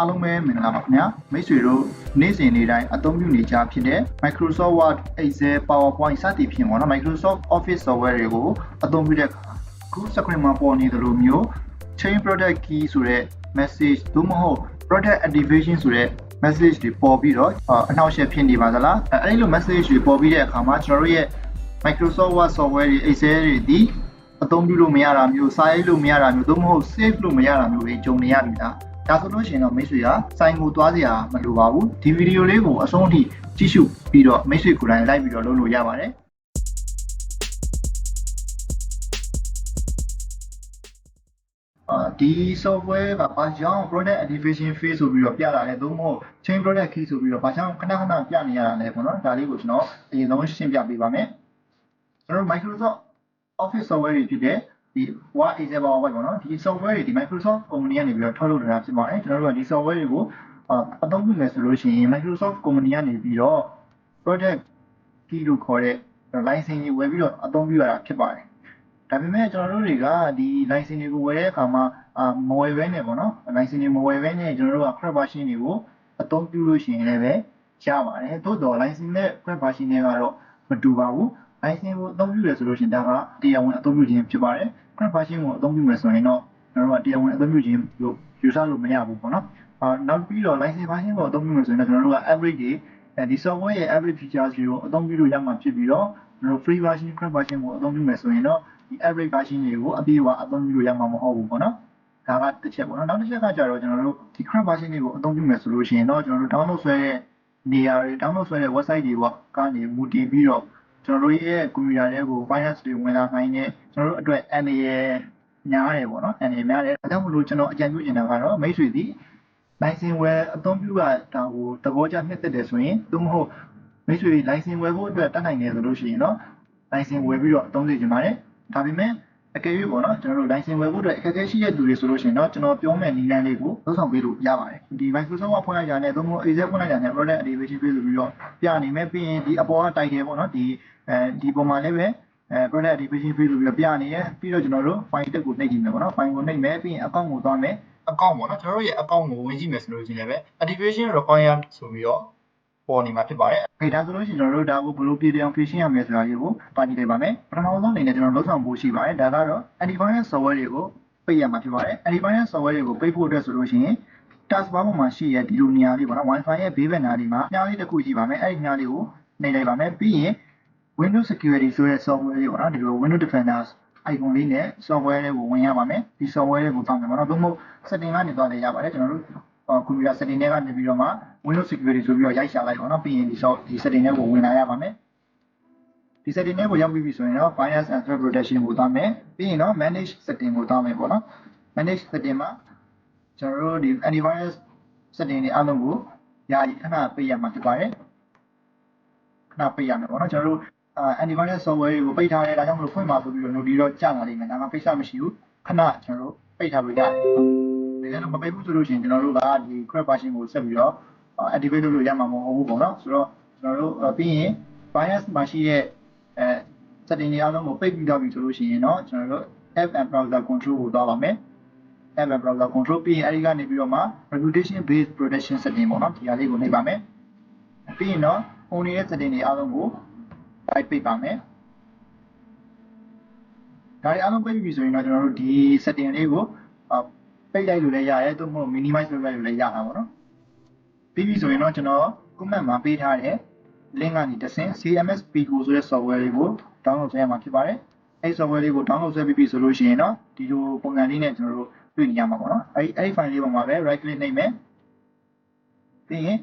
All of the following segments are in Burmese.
အားလုံးပဲမင်္ဂလာပါခင်ဗျာမိတ်ဆွေတို့နေ့စဉ်နေ့တိုင်းအသုံးပြုနေကြဖြစ်တဲ့ Microsoft Word, Excel, PowerPoint စသည်ဖြင့်ပေါ့နော် Microsoft Office software တွေကိုအသုံးပြုတဲ့အခါအခု screen မှာပေါ်နေသလိုမျိုး change product key ဆိုတဲ့ message သို့မဟုတ် product activation ဆိုတဲ့ message တွေပေါ်ပြီးတော့အနှောက်အယှက်ဖြစ်နေပါသလားအဲအဲ့လို message တွေပေါ်ပြီးတဲ့အခါမှာကျွန်တော်တို့ရဲ့ Microsoft Word software တွေ Excel တွေဒီအသုံးပြုလို့မရတာမျိုးစာရေးလို့မရတာမျိုးသို့မဟုတ် save လို့မရတာမျိုးတွေကြုံနေရပြီလား ဒါဆိုလို့ရှိရင်တော့မိတ်ဆွေကစိုင်းကိုသွားစရာမလိုပါဘူးဒီဗီဒီယိုလေးကိုအဆုံးအထိကြည့်ရှုပြီးတော့မိတ်ဆွေကိုယ်တိုင်လိုက်ပြီးတော့လုပ်လို့ရပါတယ်အာဒီ software ကဘာကြောင့် product activation phase ဆိုပြီးတော့ပြလာလဲသို့မဟုတ် change product key ဆိုပြီးတော့ဘာကြောင့်ခဏခဏပြနေရတာလဲပေါ့နော်ဒါလေးကိုကျွန်တော်အရင်ဆုံးရှင်းပြပေးပါမယ်ကျွန်တော် Microsoft Office software တွေဖြစ်တဲ့ ဒီ Word Excel PowerPoint ပေါ့နော်ဒီ software တွေဒီ Microsoft company ကနေပြီးတော့ထုတ်လုပ်ထားတာဖြစ်ပါတယ်ကျွန်တော်တို့ကဒီ software တွေကိုအသုံးပြုမယ်ဆိုလို့ရှိရင် Microsoft company ကနေပြီးတော့ product key လို့ခေါ်တဲ့ license ကြီးဝယ်ပြီးတော့အသုံးပြုရတာဖြစ်ပါတယ်ဒါပေမဲ့ကျွန်တော်တို့တွေကဒီ license တွေကိုဝယ်တဲ့အခါမှာအာမဝယ်ဘဲနဲ့ပေါ့နော် license တွေမဝယ်ဘဲနဲ့ကျွန်တော်တို့က crap version တွေကိုအသုံးပြုလို့ရှိရင်လည်းပဲရပါတယ်သို့တော် license နဲ့ crap version တွေကတော့မတူပါဘူး license ကိုအသုံးပြုရဆိုလို့ရှိရင်ဒါကတရားဝင်အသုံးပြုခြင်းဖြစ်ပါတယ် crap version ကိုအသုံးပြုမယ်ဆိုရင်တော့ကျွန်တော်တို့ကတရားဝင်အသုံးပြုခြင်းလို့ယူဆလို့မရဘူးပေါ့နော်အာနောက်ပြီးတော့ license version ကိုအသုံးပြုမယ်ဆိုရင်တော့ကျွန်တော်တို့က average တွေအဲဒီ software ရဲ့ average features တွေကိုအသုံးပြုလို့ရမှာဖြစ်ပြီးတော့ကျွန်တော် free version crap version ကိုအသုံးပြုမယ်ဆိုရင်တော့ဒီ average version တွေကိုအပြည့်အဝအသုံးပြုလို့ရမှာမဟုတ်ဘူးပေါ့နော်ဒါကတစ်ချက်ပေါ့နော်နောက်တစ်ချက်ကကြတော့ကျွန်တော်တို့ဒီ crap version တွေကိုအသုံးပြုမယ်ဆိုလို့ရှိရင်တော့ကျွန်တော်တို့ download ဆွဲတဲ့နေရာတွေ download ဆွဲတဲ့ website တွေပေါ့ကနေမူတည်ပြီးတော့ ကျွန်တော်တို့ရဲ့ကွန်ပျူတာတွေကို virus တွေဝင်လာနိုင်တဲ့ကျွန်တော်တို့အတွက် NAL များတယ်ပေါ့နော် NAL များတယ်ဒါကြောင့်မလို့ကျွန်တော်အကြံပြုချင်တာကတော့မိတ်ဆွေသည် license ဝယ်အသုံးပြုတာဒါကိုသဘောကျနှစ်သက်တယ်ဆိုရင်သို့မဟုတ်မိတ်ဆွေ license ဝယ်ဖို့အတွက်တတ်နိုင်တယ်ဆိုလို့ရှိရင်တော့ license ဝယ်ပြီးတော့အသုံးပြုချင်ပါတယ်ဒါပေမဲ့ အကယ်၍ပေါ့နော်ကျွန်တော်တို့ license ဝယ်ဖို့အတွက်အခက်အခဲရှိတဲ့သူတွေဆိုလို့ရှိရင်တော့ကျွန်တော်ပြောမယ့်နည်းလမ်းလေးကိုလုပ်ဆောင်ပေးလို့ရပါတယ်ဒီ Microsoft ကဖွင့်လိုက်ကြတဲ့သို့မဟုတ် Excel ဖွင့်လိုက်ကြတဲ့ product activation ပေးဆိုပြီးတော့ပြနေမယ်ပြီးရင်ဒီအပေါ်က title ပေါ့နော်ဒီအဲဒီပုံမှာလည်းပဲအဲ product activation ပေးဆိုပြီးတော့ပြနေရပြီးတော့ကျွန်တော်တို့ file တက်ကိုနှိပ်ကြည့်မယ်ပေါ့နော် file ကိုနှိပ်မယ်ပြီးရင် account ကိုသွားမယ် account ပေါ့နော်ကျွန်တော်တို့ရဲ့ account ကိုဝင်ကြည့်မယ်ဆိုလို့ရှိရင်လည်း activation required ဆိုပြီးတော့ ပေါ်နေမှာဖြစ်ပါတယ်။အဲဒါဆိုလို့ရှိရင်ကျွန်တော်တို့ဒါကိုဘယ်လိုပြည်ပြောင်းဖြည့်ရှင်းရမလဲဆိုတာကြီးကိုပါကြည့်လိုက်ပါမယ်။ပထမဆုံးအနေနဲ့ကျွန်တော်လုပ်ဆောင်ဖို့ရှိပါတယ်။ဒါကတော့ antivirus software တွေကိုပိတ်ရမှာဖြစ်ပါတယ်။ antivirus software တွေကိုပိတ်ဖို့အတွက်ဆိုလို့ရှိရင် taskbar ပေါ်မှာရှိတဲ့ဒီလိုနေရာလေးပေါ့နော် Wi-Fi ရဲ့ဘေးဘက်နားလေးမှာညလေးတစ်ခုရှိပါမယ်။အဲဒီညလေးကိုနှိပ်လိုက်ပါမယ်။ပြီးရင် Windows Security ဆိုတဲ့ software လေးပေါ့နော်ဒီလို Windows Defender icon လေးနဲ့ software လေးကိုဝင်ရပါမယ်။ဒီ software လေးကိုတောင်းမယ်ပေါ့နော်။သို့မဟုတ် setting ကနေသွားလည်းရပါတယ်ကျွန်တော်တို့ ကွန်ပျူတာ setting တွေကနေပြီးတော့မှ Windows Security ဆိုပြီးတော့ရိုက်ရှာလိုက်ပါတော့ပြီးရင်ဒီ soft ဒီ setting တွေကိုဝင်လာရပါမယ်ဒီ setting တွေကိုရောက်ပြီဆိုရင်တော့ Virus and Threat Protection ကိုသွားမယ်ပြီးရင်တော့ Manage setting ကိုသွားမယ်ပေါ့နော် Manage setting မှာကျွန်တော်တို့ဒီ antivirus setting တွေအားလုံးကိုယာယီခဏပိတ်ရမှာဖြစ်ပါတယ်ခဏပိတ်ရမယ်ပေါ့နော်ကျွန်တော်တို့ antivirus software တွေကိုပိတ်ထားတယ်ဒါကြောင့်မလို့ဖွင့်ပါဆိုပြီးတော့ note တော့ကြာလာလိမ့်မယ်ဒါမှပိတ်စမရှိဘူးခဏကျွန်တော်တို့ပိတ်ထားလို့ရတယ်တက ယ်လို့မပိတ်ဘူးဆိုလို့ရှိရင်ကျွန်တော်တို့ကဒီ crap version ကိုဆက်ပြီးတော့ activate လုပ်လို့ရမှာမဟုတ်ဘူးပေါ့နော်ဆိုတော့ကျွန်တော်တို့ပြီးရင် bias မှာရှိတဲ့အဲ setting တွေအားလုံးကိုပိတ်ပြီးတော့ပြီဆိုလို့ရှိရင်တော့ကျွန်တော်တို့ app and browser control ကိုသွားပါမယ် app and browser control ပြီးရင်အဲဒီကနေပြီးတော့မှ reputation based protection setting ပေါ့နော်ဒီဟာလေးကိုနှိပ်ပါမယ်ပြီးရင်တော့ phone ရဲ့ setting တွေအားလုံးကို type ပိတ်ပါမယ်ဒါတွေအားလုံးပိတ်ပြီဆိုရင်တော့ကျွန်တော်တို့ဒီ setting လေးကို ပိတ်လိုက်လို့လည်းရတယ်သို့မဟုတ် minimize လုပ်လိုက်လို့လည်းရတာပေါ့နော်ပြီးပြီဆိုရင်တော့ကျွန်တော် comment မှာပေးထားတဲ့ link ကနေတဆင့် CMS Pico ဆိုတဲ့ software လေးကို download ဆွဲရမှာဖြစ်ပါတယ်။အဲဒီ software လေးကို download ဆွဲပြီးပြီဆိုလို့ရှိရင်တော့ဒီလိုပုံစံလေးနဲ့ကျွန်တော်တို့တွေ့နေရမှာပေါ့နော်။အဲဒီအဲဒီ file လေးပေါ်မှာပဲ right click နှိပ်မယ်။ပြီးရင်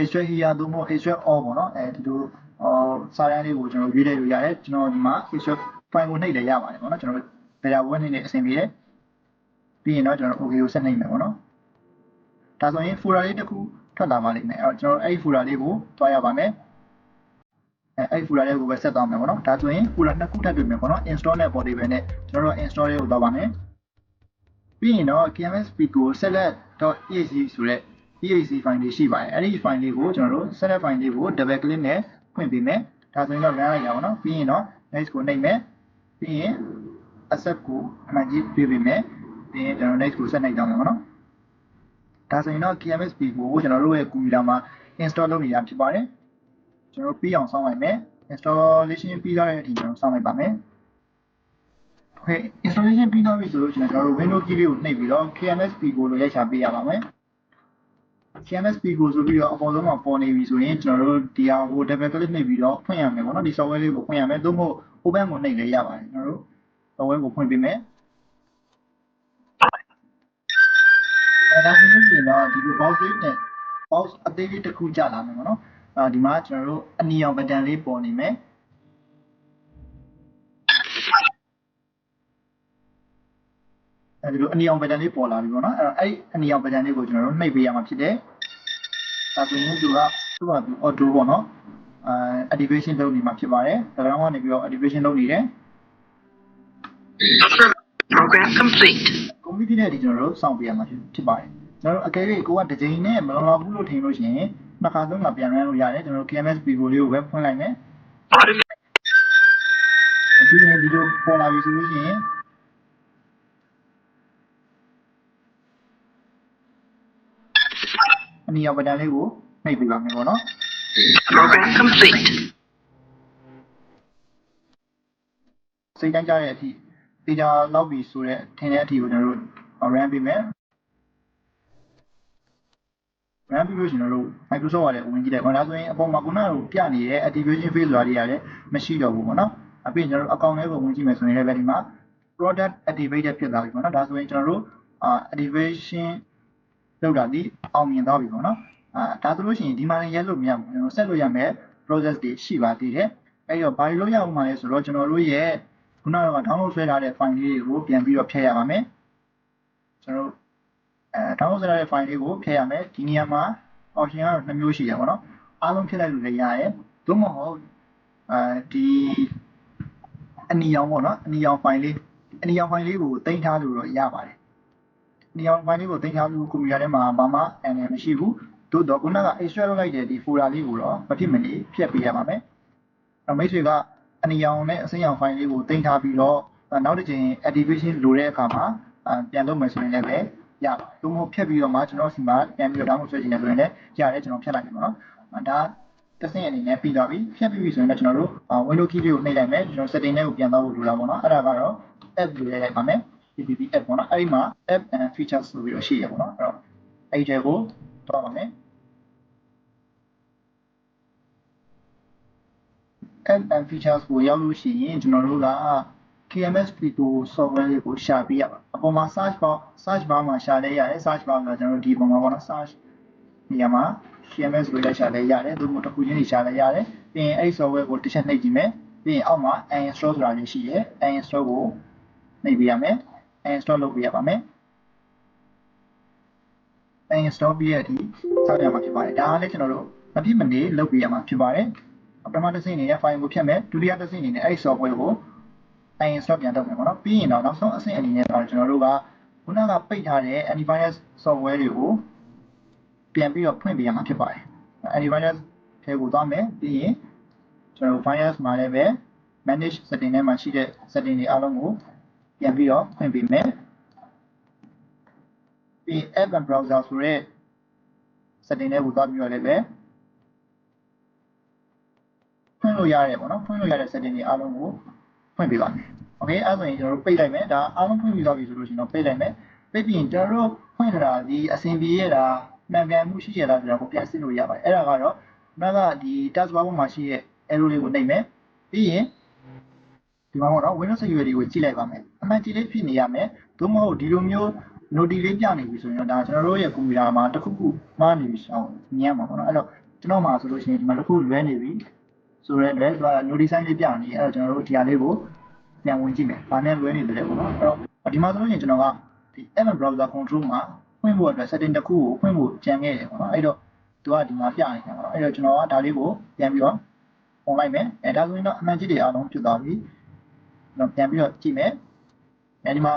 extract here သို့မဟုတ် extract all ပေါ့နော်။အဲဒီလိုအော်စာရန်လေးကိုကျွန်တော်ရွေးလိုက်လို့ရတယ်။ကျွန်တော်ဒီမှာ extract file ကိုနှိပ်လည်းရပါတယ်ပေါ့နော်။ကျွန်တော်တို့ data ဝက်နှိပ်နေအဆင်ပြေတယ်။ ပြီးရင်တော့ကျွန်တော် OK ကိုဆက်နှိပ်မယ်ပေါ့နော်။ဒါဆိုရင် folder လေးတစ်ခုထွက်လာပါလိမ့်မယ်အဲ့တော့ကျွန်တော်အဲ့ဒီ folder လေးကိုတွားရပါမယ်အဲအဲ့ဒီ folder လေးကိုပဲဆက်သွားမယ်ပေါ့နော်ဒါဆိုရင် folder နှစ်ခုထပ်တွေ့မယ်ပေါ့နော် install နဲ့ portable နဲ့ကျွန်တော်တို့ install လေးကိုသွားပါမယ်ပြီးရင်တော့ KMS Pico select.exe ဆိုတဲ့ exe file လေးရှိပါတယ်အဲ့ဒီ file လေးကိုကျွန်တော်တို့ select file လေးကို double click နဲ့ဖွင့်ပေးမယ်ဒါဆိုရင်တော့ run လိုက်ရပါတော့ပြီးရင်တော့ next ကိုနှိပ်မယ်ပြီးရင် accept ကိုအမှန်ကြီးပေးပေးမယ် ပြီးရင်ကျွန်တော် next ကိုဆက်နှိပ်ကြအောင်မယ်ပေါ့နော်ဒါဆိုရင်တော့ KMSP ကိုကျွန်တော်တို့ရဲ့ကွန်ပျူတာမှာ install လုပ်နေတာဖြစ်ပါတယ်ကျွန်တော်ပြီးအောင်စောင့်လိုက်မယ် installation ပြီးသွားတဲ့အထိကျွန်တော်စောင့်လိုက်ပါမယ် Okay installation ပြီးသွားပြီဆိုလို့ကျွန်တော်တို့ Windows key လေးကိုနှိပ်ပြီးတော့ KMSP ကိုလိုရိုက်ချပေးရပါမယ် KMSP ကိုဆိုပြီးတော့အပေါ်ဆုံးမှာပေါ်နေပြီဆိုရင်ကျွန်တော်တို့ဒီဟာကို double click နှိပ်ပြီးတော့ဖွင့်ရမယ်ပေါ့နော်ဒီ software လေးကိုဖွင့်ရမယ်သို့မဟုတ် open ကိုနှိပ်လည်းရပါတယ်ကျွန်တော်တို့ software ကိုဖွင့်ပေးမယ် အဲဒါဆိုရင်တော့ဒီ box လေးနဲ့ box အသေးလေးတစ်ခုကြာလာမယ်ပေါ့နော်အဲဒီမှာကျွန်တော်တို့အနီရောင် button လေးပေါ်နေမယ်အဲဒီလိုအနီရောင် button လေးပေါ်လာပြီပေါ့နော်အဲ့တော့အဲ့ဒီအနီရောင် button လေးကိုကျွန်တော်တို့နှိပ်ပေးရမှာဖြစ်တယ်ဒါဆိုရင်သူကသူက auto ပေါ့နော်အဲ activation လုပ်နေမှာဖြစ်ပါတယ်ဒါကြောင့်ကနေပြီးတော့ activation လုပ်နေတယ် Program complete. Community နဲ့ဒီကျွန်တော်တို့စောင့်ပေးရမှာဖြစ်ဖြစ်ပါတယ်ကျွန်တော်တို့အကယ်၍ကိုကတစ်ကြိမ်နဲ့မလုံလောက်ဘူးလို့ထင်လို့ရှိရင်နှစ်ခါသုံးခါပြန်ရမ်းလို့ရတယ်ကျွန်တော်တို့ KMS Vivo လေးကိုပဲဖွင့်လိုက်မယ် Automatic. အခုလည်းဒီလိုပေါ်လာပြီဆိုလို့ရှိရင်အနီရောင်ပဒံလေးကိုနှိပ်ပေးပါမယ်ပေါ့နော် Program complete. စိတ်တိုင်းကြတဲ့အထိ တေချာလောက်ပြီဆိုတော့ထင်တဲ့အထိကိုကျွန်တော်တို့ run ပေးမယ် run ပြီးလို့ကျွန်တော်တို့ Microsoft ကလည်းဝင်ကြည့်တယ်။ဒါဆိုရင်အပေါ်မှာခုနကပြနေတဲ့ activation phase ဆိုတာတွေကလည်းမရှိတော့ဘူးပေါ့နော်။အပြင်ကျွန်တော်တို့ account လေးကိုဝင်ကြည့်မယ်ဆိုရင်လည်းဒီမှာ product activated ဖြစ်သွားပြီပေါ့နော်။ဒါဆိုရင်ကျွန်တော်တို့အာ activation လောက်တာဒီအောင်မြင်သွားပြီပေါ့နော်။အာဒါဆိုလို့ရှိရင်ဒီမှာလည်းရက်လို့မရဘူး။ကျွန်တော်ဆက်လို့ရမယ် process တွေရှိပါသေးတယ်။အဲဒီတော့ဘာလို့ရအောင်မလဲဆိုတော့ကျွန်တော်တို့ရဲ့ ခုနက download ဆွဲထားတဲ့ file လေးတွေကိုပြန်ပြီးတော့ဖျက်ရပါမယ်။ကျွန်တော်တို့အဲ download လုပ်တဲ့ file လေးကိုဖျက်ရမယ်ဒီနေရာမှာ option ကတော့နှစ်မျိုးရှိတယ်ပေါ့နော်အားလုံးဖျက်လိုက်လို့လည်းရတယ်သို့မဟုတ်အဲဒီအနီရောင်ပေါ့နော်အနီရောင် file လေးအနီရောင် file လေးကိုတင်ထားလို့တော့ရပါတယ်အနီရောင် file လေးကိုတင်ထားလို့ကွန်ပျူတာထဲမှာဘာမှအန်ရမရှိဘူးသို့တော့ခုနက extract လုပ်လိုက်တဲ့ဒီ folder လေးကိုတော့မဖြစ်မနေဖျက်ပေးရပါမယ်အဲမိတ်ဆွေက အနီရောင်နဲ့အစိမ်းရောင် file လေးကိုတင်ထားပြီးတော့နောက်တစ်ချိန် activation လိုတဲ့အခါမှာပြန်လုပ်မယ်ဆိုရင်လည်းပဲရပါတယ်။သို့မဟုတ်ဖြတ်ပြီးတော့မှကျွန်တော်စီမှာပြန်ပြီးတော့ download ဆွဲချင်တယ်ဆိုရင်လည်းရတယ်ကျွန်တော်ဖြတ်လိုက်ပြီပေါ့နော်။ဒါတစ်ဆင့်အနေနဲ့ပြီးသွားပြီ။ဖြတ်ပြီးပြီဆိုရင်လည်းကျွန်တော်တို့ window key လေးကိုနှိပ်လိုက်မယ်ကျွန်တော် setting လေးကိုပြန်သွားဖို့လိုတာပေါ့နော်။အဲ့ဒါကတော့ app လေးလိုက်ပါမယ်။ PPP app ပေါ့နော်။အဲ့ဒီမှာ app and features ဆိုပြီးတော့ရှိရပေါ့နော်။အဲ့တော့အဲ့ဒီထဲကိုသွားပါမယ်။ app and features ကိုရောက်လို့ရှိရင်ကျွန်တော်တို့က KMS P2 software လေးကိုရှာပြရပါအပေါ်မှာ search bar search bar မှာရှာလဲရတယ် search bar ကကျွန်တော်တို့ဒီပုံမှာပေါ့နော် search နေရာမှာ KMS ကိုလည်းရှာလဲရတယ်သို့မဟုတ်တစ်ခုချင်းတွေရှာလဲရတယ်ပြီးရင်အဲ့ဒီ software ကိုတစ်ချက်နှိပ်ကြည့်မယ်ပြီးရင်အောက်မှာ uninstall ဆိုတာလေးရှိရယ် uninstall ကိုနှိပ်ပြရမယ် uninstall လုပ်ပြရပါမယ် uninstall ပြီးတဲ့အထိစောင့်ရမှာဖြစ်ပါတယ်ဒါကလည်းကျွန်တော်တို့မဖြစ်မနေလုပ်ပြရမှာဖြစ်ပါတယ် ပထမတစ်ဆင့်အနေနဲ့ file ကိုဖြတ်မယ်ဒုတိယတစ်ဆင့်အနေနဲ့အဲ့ဒီ software ကို uninstall ပြန်လုပ်မယ်ပေါ့နော်ပြီးရင်တော့နောက်ဆုံးအဆင့်အနေနဲ့တော့ကျွန်တော်တို့ကခုနကပိတ်ထားတဲ့ antivirus software တွေကိုပြန်ပြီးတော့ဖွင့်ပေးရမှာဖြစ်ပါတယ် antivirus ထဲကိုသွားမယ်ပြီးရင်ကျွန်တော်တို့ virus မှာလည်းပဲ manage setting ထဲမှာရှိတဲ့ setting တွေအားလုံးကိုပြန်ပြီးတော့ဖွင့်ပေးမယ်ပြီး app and browser ဆိုတဲ့ setting တွေကိုသွားပြီးတော့လည်းပဲ ဖွင့်လို့ရတယ်ပေါ့နော်ဖွင့်လို့ရတဲ့ setting တွေအားလုံးကိုဖွင့်ပေးပါမယ်။ Okay အဲ့ဆိုရင်ကျွန်တော်တို့ပိတ်လိုက်မယ်ဒါအားလုံးဖွင့်ပြီးသွားပြီဆိုလို့ရှိရင်တော့ပိတ်လိုက်မယ်။ပိတ်ပြီးရင်ကျွန်တော်တို့ဖွင့်တာဒီအဆင်ပြေရတာမှန်ကန်မှုရှိရလားဆိုတာကိုပြန်စစ်လို့ရပါတယ်။အဲ့ဒါကတော့နောက်ကဒီ task bar ပေါ်မှာရှိတဲ့ arrow လေးကိုနှိပ်မယ်။ပြီးရင်ဒီမှာပေါ့နော် Windows security ကိုကြည့်လိုက်ပါမယ်။အမှန်ကြည့်လေးဖြစ်နေရမယ်။သို့မဟုတ်ဒီလိုမျိုး note လေးပြနေပြီဆိုရင်တော့ဒါကျွန်တော်တို့ရဲ့ကွန်ပျူတာမှာတစ်ခုခုမှားနေပြီဆိုတော့မြင်ရမှာပေါ့နော်။အဲ့တော့ကျွန်တော်မှာဆိုလို့ရှိရင်ဒီမှာတစ်ခုလွဲနေပြီ ဆိုရဲလည်းသူက notice sign လေးပြနေအဲ့တော့ကျွန်တော်တို့ဒီဟာလေးကိုပြန်ဝင်ကြည့်မယ်။ဘာနဲ့လွဲနေတယ်ပေါ့နော်။အဲ့တော့ဒီမှာဆိုလို့ရှိရင်ကျွန်တော်ကဒီ Evan browser control မှာဖွင့်ဖို့အတွက် setting တစ်ခုကိုဖွင့်ဖို့ကြံခဲ့တယ်ပေါ့နော်။အဲ့တော့သူကဒီမှာပြနေတယ်ပေါ့နော်။အဲ့တော့ကျွန်တော်ကဒါလေးကိုပြန်ပြီးတော့ပုံလိုက်မယ်။အဲဒါဆိုရင်တော့အမှန်ကြီးတွေအားလုံးဖြစ်သွားပြီ။တော့ပြန်ပြီးတော့ကြည့်မယ်။အဲဒီမှာ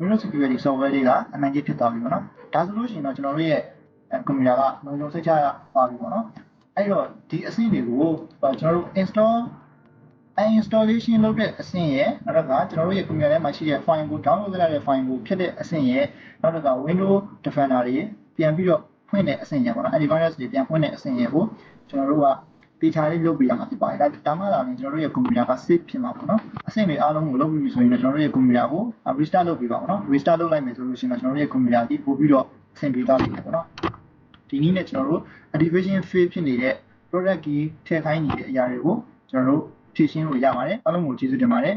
Windows Security Software တွေကအမှန်ကြီးဖြစ်သွားပြီပေါ့နော်။ဒါဆိုလို့ရှိရင်တော့ကျွန်တော်တို့ရဲ့ကွန်ပျူတာကလုံခြုံစိတ်ချရပါပြီပေါ့နော်။ အဲ့တော့ဒီအဆင့်တွေကိုကျွန်တော်တို့ install installation လုပ်တဲ့အဆင့်ရဲ့နောက်ကကျွန်တော်တို့ရဲ့ကွန်ပျူတာထဲမှာရှိတဲ့ file ကို download လုပ်ရတဲ့ file ကိုဖြစ်တဲ့အဆင့်ရဲ့နောက်တစ်ခါ Windows Defender တွေပြပြန်ပြီးတော့ဖွင့်တဲ့အဆင့်ရပေါ့နော် antivirus တွေပြန်ဖွင့်တဲ့အဆင့်ရကိုကျွန်တော်တို့ကပေချာလေးလုပ်ပေးရမှာဖြစ်ပါတယ်ဒါဒါမှသာလေကျွန်တော်တို့ရဲ့ကွန်ပျူတာက safe ဖြစ်မှာပေါ့နော်အဆင့်တွေအားလုံးကိုလုပ်ပြီးပြီဆိုရင်လည်းကျွန်တော်တို့ရဲ့ကွန်ပျူတာကို restart လုပ်ပေးပါပေါ့နော် restart လုပ်လိုက်မယ်ဆိုလို့ရှိရင်တော့ကျွန်တော်တို့ရဲ့ကွန်ပျူတာဒီပို့ပြီးတော့အဆင်ပြေသွားပြီပေါ့နော် ဒီနည်းနဲ့ကျွန်တော်တို့ activation phase ဖြစ်နေတဲ့ product key ထည့်ခိုင်းနေတဲ့အရာတွေကိုကျွန်တော်တို့ဖြည့်ရှင်းလို့ရပါတယ်အားလုံးကိုကျေးဇူးတင်ပါတယ်